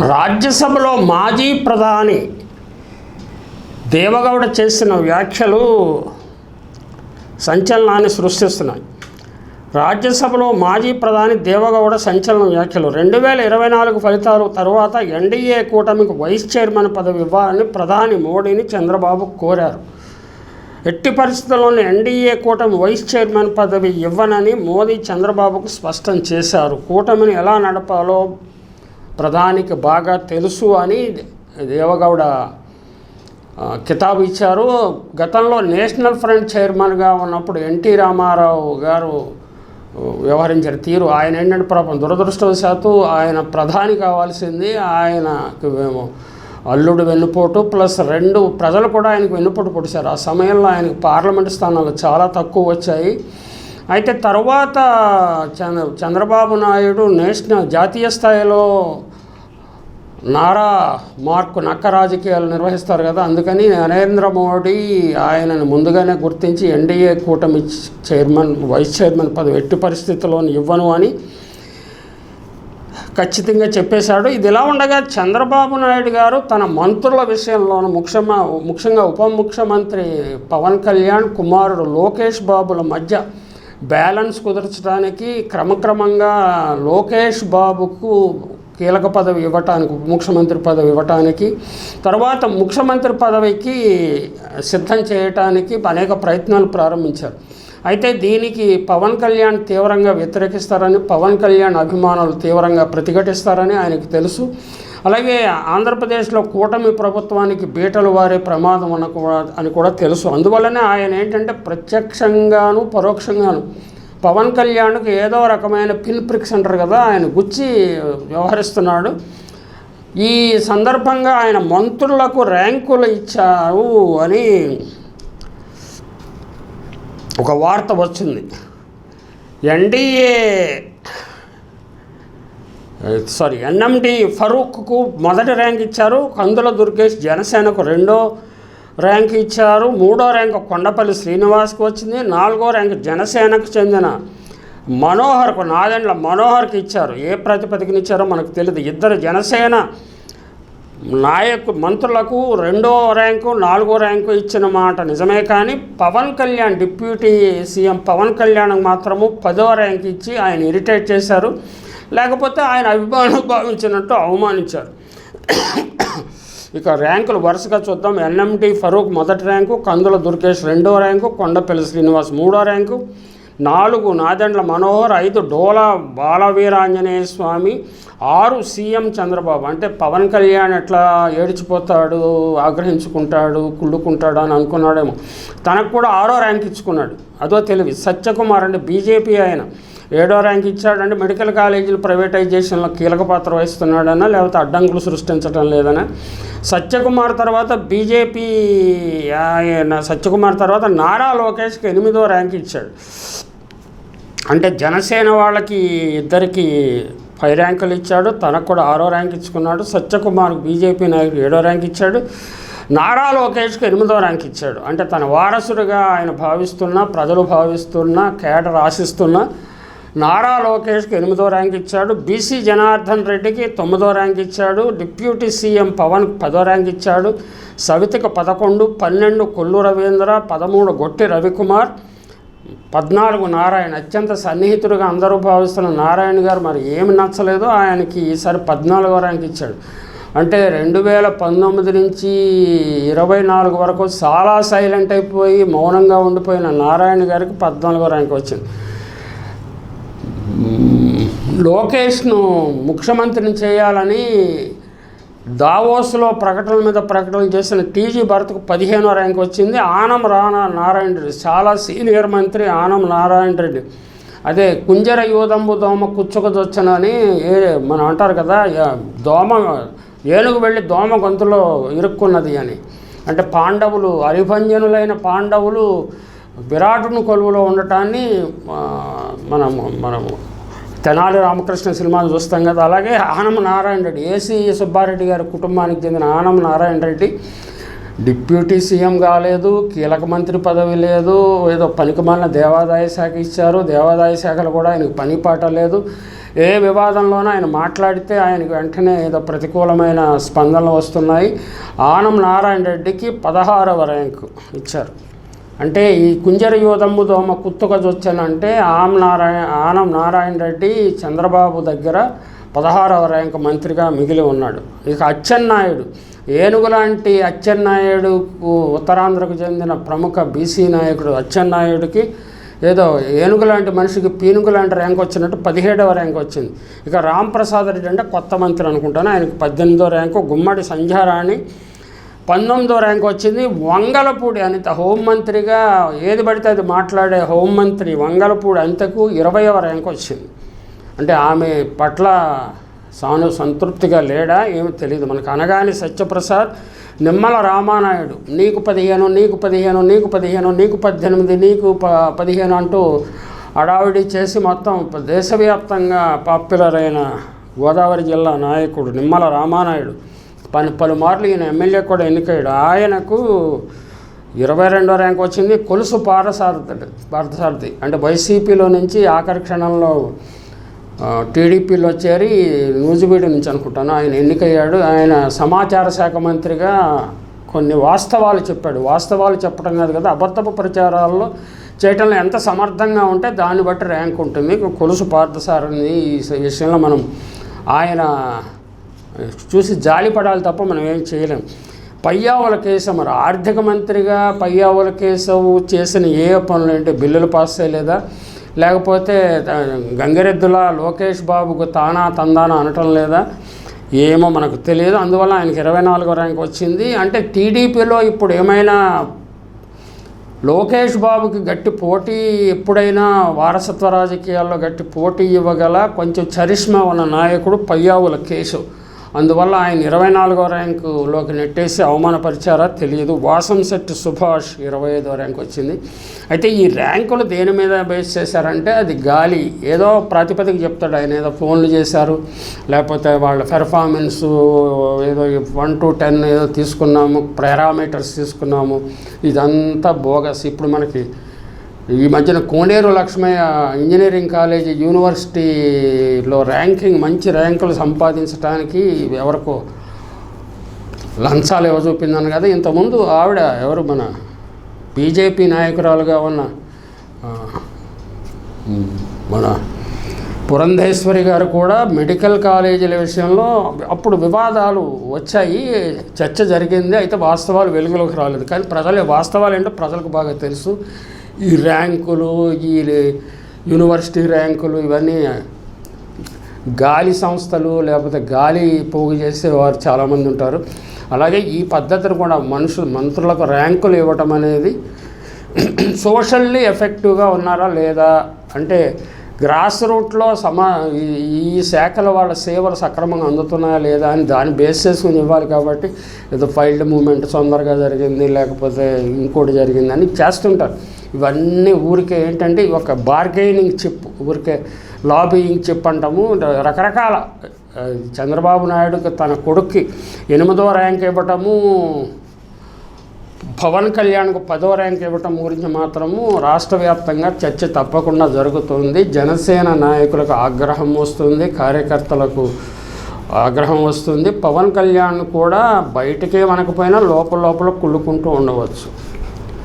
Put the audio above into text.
రాజ్యసభలో మాజీ ప్రధాని దేవగౌడ చేసిన వ్యాఖ్యలు సంచలనాన్ని సృష్టిస్తున్నాయి. రాజ్యసభలో మాజీ ప్రధాని దేవగౌడ సంచలన వ్యాఖ్యలు. రెండు వేల ఇరవై నాలుగు ఫలితాలు తరువాత ఎన్డీఏ కూటమికి వైస్ చైర్మన్ పదవి ఇవ్వాలని ప్రధాని మోడీని చంద్రబాబు కోరారు. ఎట్టి పరిస్థితుల్లోని ఎన్డీఏ కూటమి వైస్ చైర్మన్ పదవి ఇవ్వనని మోదీ చంద్రబాబుకు స్పష్టం చేశారు. కూటమిని ఎలా నడపాలో ప్రధానికి బాగా తెలుసు అని దేవగౌడ కితాబు ఇచ్చారు. గతంలో నేషనల్ ఫ్రంట్ చైర్మన్గా ఉన్నప్పుడు ఎన్టీ రామారావు గారు వ్యవహరించిన తీరు ఆయన ఏంటంటే పాపం దురదృష్టవశాత్తు ఆయన ప్రధాని కావాల్సింది ఆయనకు మేము అల్లుడు వెన్నుపోటు ప్లస్ రెండు ప్రజలు కూడా ఆయనకు వెన్నుపోటు పొడిచారు. ఆ సమయంలో ఆయనకు పార్లమెంట్ స్థానాలు చాలా తక్కువ వచ్చాయి. అయితే తర్వాత చంద్ర చంద్రబాబు నాయుడు నేషనల్ జాతీయ స్థాయిలో నారా మార్కు నక్క రాజకీయాలు నిర్వహిస్తారు కదా అందుకని నరేంద్ర మోడీ ఆయనను ముందుగానే గుర్తించి ఎన్డీఏ కూటమి చైర్మన్ వైస్ చైర్మన్ పదవి ఎట్టి పరిస్థితుల్లోని ఇవ్వను అని ఖచ్చితంగా చెప్పేశాడు. ఇది ఇలా ఉండగా చంద్రబాబు నాయుడు గారు తన మంత్రుల విషయంలోనూ ముఖ్యమా ముఖ్యంగా ఉప ముఖ్యమంత్రి పవన్ కళ్యాణ్ కుమారుడు లోకేష్ బాబుల మధ్య బ్యాలెన్స్ కుదర్చడానికి క్రమక్రమంగా లోకేష్ బాబుకు కీలక పదవి ఇవ్వటానికి ఉప ముఖ్యమంత్రి పదవి ఇవ్వటానికి తర్వాత ముఖ్యమంత్రి పదవికి సిద్ధం చేయటానికి అనేక ప్రయత్నాలు ప్రారంభించారు. అయితే దీనికి పవన్ కళ్యాణ్ తీవ్రంగా వ్యతిరేకిస్తారని పవన్ కళ్యాణ్ అభిమానులు తీవ్రంగా ప్రతిఘటిస్తారని ఆయనకు తెలుసు. అలాగే ఆంధ్రప్రదేశ్లో కూటమి ప్రభుత్వానికి బీటలు వారే ప్రమాదం అన్న కూడా అని కూడా తెలుసు. అందువల్లనే ఆయన ఏంటంటే ప్రత్యక్షంగాను పరోక్షంగాను పవన్ కళ్యాణ్కి ఏదో రకమైన పిన్ ప్రిక్స్ అంటారు కదా ఆయన గుచ్చి వ్యవహరిస్తున్నాడు. ఈ సందర్భంగా ఆయన మంత్రులకు ర్యాంకులు ఇచ్చారు అని ఒక వార్త వచ్చింది. ఎన్డీఏ సారీ ఎన్ఎండి ఫరూక్కు మొదటి ర్యాంక్ ఇచ్చారు కందుల దుర్గేష్ జనసేనకు రెండో ర్యాంక్ ఇచ్చారు మూడో ర్యాంక్ కొండపల్లి శ్రీనివాస్కి వచ్చింది నాలుగో ర్యాంక్ జనసేనకు చెందిన మనోహర్కు నాదెండ్ల మనోహర్కి ఇచ్చారు. ఏ ప్రాతిపదికన ఇచ్చారో మనకు తెలియదు ఇద్దరు జనసేన నాయకు మంత్రులకు రెండో ర్యాంకు నాలుగో ర్యాంకు ఇచ్చిన మాట నిజమే కానీ పవన్ కళ్యాణ్ డిప్యూటీ సీఎం పవన్ కళ్యాణ్ మాత్రము పదో ర్యాంక్ ఇచ్చి ఆయన ఇరిటేట్ చేశారు. లేకపోతే ఆయన అభిమానులు భావించినట్టు అవమానించారు. ఇక ర్యాంకులు వరుసగా చూద్దాం. ఎన్ఎండి ఫరూక్ మొదటి ర్యాంకు కందుల దుర్గేష్ రెండో ర్యాంకు కొండపల్లి శ్రీనివాస్ మూడో ర్యాంకు నాలుగు నాదెండ్ల మనోహర్ ఐదు డోలా బాలవీరాంజనేయ స్వామి ఆరు సీఎం చంద్రబాబు. అంటే పవన్ కళ్యాణ్ ఎట్లా ఏడిచిపోతాడు ఆగ్రహించుకుంటాడు కుళ్ళుకుంటాడు అని అనుకున్నాడేమో. తనకు కూడా ఆరో ర్యాంక్ ఇచ్చుకున్నాడు. అదో తెలివి. సత్యకుమార్ అంటే బీజేపీ ఆయన. ఏడో ర్యాంక్ ఇచ్చాడంటే మెడికల్ కాలేజీలు ప్రైవేటైజేషన్లో కీలక పాత్ర వహిస్తున్నాడనా లేకపోతే అడ్డంకులు సృష్టించడం లేదనా సత్యకుమార్ తర్వాత బీజేపీ ఆయన సత్యకుమార్ తర్వాత నారా లోకేష్కి ఎనిమిదో ర్యాంక్ ఇచ్చాడు. అంటే జనసేన వాళ్ళకి ఇద్దరికి పై ర్యాంకులు ఇచ్చాడు తనకు కూడా ఆరో ర్యాంక్ ఇచ్చుకున్నాడు. సత్యకుమార్ బీజేపీ నాయకుడు ఏడో ర్యాంక్ ఇచ్చాడు. నారా లోకేష్కి ఎనిమిదో ర్యాంక్ ఇచ్చాడు. అంటే తన వారసుడిగా ఆయన భావిస్తున్నా ప్రజలు భావిస్తున్న కేడర్ ఆశిస్తున్నా నారా లోకేష్కి ఎనిమిదో ర్యాంక్ ఇచ్చాడు. బీసీ జనార్దన్ రెడ్డికి తొమ్మిదో ర్యాంక్ ఇచ్చాడు. డిప్యూటీ సీఎం పవన్ పదో ర్యాంక్ ఇచ్చాడు. సవితకు పదకొండు పన్నెండు కొల్లు రవీంద్ర పదమూడు గొట్టి రవికుమార్ పద్నాలుగు నారాయణ. అత్యంత సన్నిహితుడిగా అందరూ భావిస్తున్న నారాయణ గారు మరి ఏమి నచ్చలేదో ఆయనకి ఈసారి పద్నాలుగో ర్యాంక్ ఇచ్చాడు. అంటే రెండు వేల పంతొమ్మిది నుంచి ఇరవై నాలుగు వరకు చాలా సైలెంట్ అయిపోయి మౌనంగా ఉండిపోయిన నారాయణ గారికి పద్నాలుగో ర్యాంక్ వచ్చింది. లోకేష్ను ముఖ్యమంత్రిని చేయాలని దావోస్లో ప్రకటనల మీద ప్రకటన చేసిన టీజీ భరత్కు పదిహేనో ర్యాంక్ వచ్చింది. ఆనం రానా నారాయణ రెడ్డి చాలా సీనియర్ మంత్రి ఆనం నారాయణ రెడ్డి. అదే కుంజర యూదంబు దోమ కుచ్చుకదొచ్చనని ఏ మనం అంటారు కదా దోమ ఏనుగు వెళ్ళి దోమ గొంతులో ఇరుక్కున్నది అని. అంటే పాండవులు అరిభంజనులైన పాండవులు విరాటును కొలువులో ఉండటాన్ని మనము మనము తెనాలి రామకృష్ణ సినిమాలు చూస్తాం కదా. అలాగే ఆనం నారాయణ రెడ్డి ఏసీ సుబ్బారెడ్డి గారి కుటుంబానికి చెందిన ఆనం నారాయణ రెడ్డి డిప్యూటీ సీఎం కాలేదు కీలక మంత్రి పదవి లేదు ఏదో పనికిమాలిన దేవాదాయ శాఖ ఇచ్చారు. దేవాదాయ శాఖలో కూడా ఆయనకు పని పాట లేదు. ఏ వివాదంలోనూ ఆయన మాట్లాడితే ఆయనకు వెంటనే ఏదో ప్రతికూలమైన స్పందనలు వస్తున్నాయి. ఆనం నారాయణ రెడ్డికి పదహారవ ర్యాంకు ఇచ్చారు. అంటే ఈ కుంజర యోధమ్ము దోమ కుత్తుకజొచ్చనంటే ఆమ్ నారాయణ ఆనం నారాయణ రెడ్డి చంద్రబాబు దగ్గర పదహారవ ర్యాంక్ మంత్రిగా మిగిలి ఉన్నాడు. ఇక అచ్చెన్నాయుడు. ఏనుగు లాంటి అచ్చెన్నాయుడు ఉత్తరాంధ్రకు చెందిన ప్రముఖ బీసీ నాయకుడు అచ్చెన్నాయుడికి ఏదో ఏనుగు లాంటి మనిషికి పీనుగు లాంటి ర్యాంక్ వచ్చినట్టు పదిహేడవ ర్యాంక్ వచ్చింది. ఇక రాంప్రసాద్ రెడ్డి అంటే కొత్త మంత్రి అనుకుంటాను. ఆయనకు పద్దెనిమిదో ర్యాంకు గుమ్మడి సంధ్యారాణి పంతొమ్మిదో ర్యాంక్ వచ్చింది. వంగలపూడి అనిత హోంమంత్రిగా ఏది పడితే అది మాట్లాడే హోంమంత్రి వంగలపూడి అనితకు ఇరవయవ ర్యాంక్ వచ్చింది. అంటే ఆమె పట్ల సాను సంతృప్తిగా లేడా ఏమో తెలియదు మనకు అనగాని సత్యప్రసాద్ నిమ్మల రామానాయుడు నీకు పదిహేను నీకు పదిహేను నీకు పదిహేను నీకు పద్దెనిమిది నీకు ప పదిహేను అంటూ అడావిడి చేసి మొత్తం దేశవ్యాప్తంగా పాపులర్ అయిన గోదావరి జిల్లా నాయకుడు నిమ్మల రామానాయుడు పని పలుమార్లు ఈయన ఎమ్మెల్యే కూడా ఎన్నికయ్యాడు. ఆయనకు ఇరవై రెండో ర్యాంక్ వచ్చింది. కొలుసు పారసారథి పారసారథి. అంటే వైసీపీలో నుంచి ఆఖరి క్షణంలో టీడీపీలో చేరి నూజివీడు నుంచి అనుకుంటాను. ఆయన ఎన్నికయ్యాడు. ఆయన సమాచార శాఖ మంత్రిగా కొన్ని వాస్తవాలు చెప్పాడు. వాస్తవాలు చెప్పడం కాదు కదా అబద్ధపు ప్రచారాల్లో చేయటంలో ఎంత సమర్థంగా ఉంటే దాన్ని బట్టి ర్యాంక్ ఉంటుంది. కొలుసు పార్థసారని ఈ విషయంలో మనం ఆయన చూసి జాలి పడాలి తప్ప మనం ఏం చేయలేం. పయ్యావుల కేశవ్ మరి ఆర్థిక మంత్రిగా పయ్యావుల కేశవ్ చేసిన ఏ పనులు అంటే బిల్లులు పాస్ చేయలేదా? లేకపోతే గంగిరెద్దుల లోకేష్ బాబుకు తానా తందానా అనటం లేదా? ఏమో మనకు తెలియదు. అందువల్ల ఆయనకి ఇరవై నాలుగో ర్యాంక్ వచ్చింది. అంటే టీడీపీలో ఇప్పుడు ఏమైనా లోకేష్ బాబుకి గట్టి పోటీ ఎప్పుడైనా వారసత్వ రాజకీయాల్లో గట్టి పోటీ ఇవ్వగల కొంచెం చరిష్మా ఉన్న నాయకుడు పయ్యావుల కేశవ్. అందువల్ల ఆయన ఇరవై నాలుగో ర్యాంకులోకి నెట్టేసి అవమానపరిచారా తెలియదు. వాసం సెట్ సుభాష్ ఇరవై ఐదో ర్యాంక్ వచ్చింది. అయితే ఈ ర్యాంకులు దేని మీద బేస్ చేశారంటే అది గాలి. ఏదో ప్రాతిపదిక చెప్తాడు ఆయన. ఏదో ఫోన్లు చేశారు. లేకపోతే వాళ్ళ పెర్ఫార్మెన్స్ ఏదో వన్ టు టెన్ ఏదో తీసుకున్నాము. పారామీటర్స్ తీసుకున్నాము. ఇదంతా బోగస్. ఇప్పుడు మనకి ఈ మధ్యన కోనేరు లక్ష్మయ్య ఇంజనీరింగ్ కాలేజీ యూనివర్సిటీలో ర్యాంకింగ్ మంచి ర్యాంకులు సంపాదించడానికి ఎవరికో లంచాలు ఎవరు చూపిందని కదా ఇంతకుముందు ఆవిడ ఎవరు మన బీజేపీ నాయకురాలుగా ఉన్న మన పురంధేశ్వరి గారు కూడా మెడికల్ కాలేజీల విషయంలో అప్పుడు వివాదాలు వచ్చాయి చర్చ జరిగింది అయితే వాస్తవాలు వెలుగులోకి రాలేదు. కానీ ప్రజలు వాస్తవాలు ఏంటో ప్రజలకు బాగా తెలుసు. ఈ ర్యాంకులు ఈ యూనివర్సిటీ ర్యాంకులు ఇవన్నీ గాలి సంస్థలు లేకపోతే గాలి పోగు చేసే వారు చాలామంది ఉంటారు. అలాగే ఈ పద్ధతిని కూడా మనుషులు మంత్రులకు ర్యాంకులు ఇవ్వటం అనేది సోషల్లీ ఎఫెక్టివ్గా ఉన్నారా లేదా? అంటే గ్రాస్ రూట్లో సమా ఈ- ఈ శాఖల వాళ్ళ సేవలు సక్రమంగా అందుతున్నాయా లేదా అని దాన్ని బేస్ చేసుకుని ఇవ్వాలి కాబట్టి ఏదో ఫైల్డ్ మూమెంట్ తొందరగా జరిగింది లేకపోతే ఇంకోటి జరిగింది అని చేస్తుంటారు. ఇవన్నీ ఊరికే ఏంటంటే ఒక బార్గెయినింగ్ చిప్ ఊరికే లాబీయింగ్ చిప్ అంటాము. రకరకాల చంద్రబాబు నాయుడుకి తన కొడుక్కి ఎనిమిదో ర్యాంక్ ఇవ్వటము పవన్ కళ్యాణ్కు పదో ర్యాంక్ ఇవ్వటం గురించి మాత్రము రాష్ట్ర వ్యాప్తంగా చర్చ తప్పకుండా జరుగుతుంది. జనసేన నాయకులకు ఆగ్రహం వస్తుంది కార్యకర్తలకు ఆగ్రహం వస్తుంది. పవన్ కళ్యాణ్ కూడా బయటకే వనకపోయినా లోపల లోపల కుళ్ళుకుంటూ ఉండవచ్చు.